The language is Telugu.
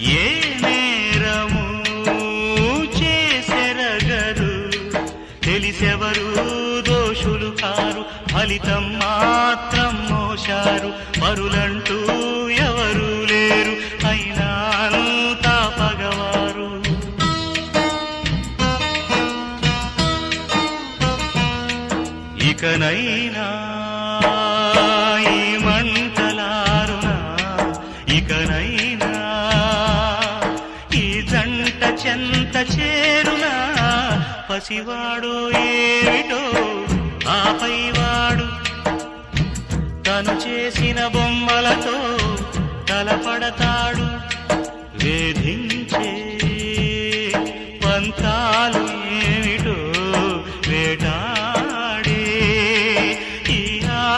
ఏ నేరము చేసెరగదు? తెలిసెవరు దోషులు కారు? ఫలితం మాత్రం మోశారు. పరులంటూ ఎవరు లేరు. అయినా అంతా పగవారు. ఇకనైనా ఈ మంటలారునా? ఇకనైనా చెంత చేరునా? పసివాడు ఏమిటో ఆపైవాడు తను చేసిన బొమ్మలతో తలపడతాడు. వేధించే పంతాలు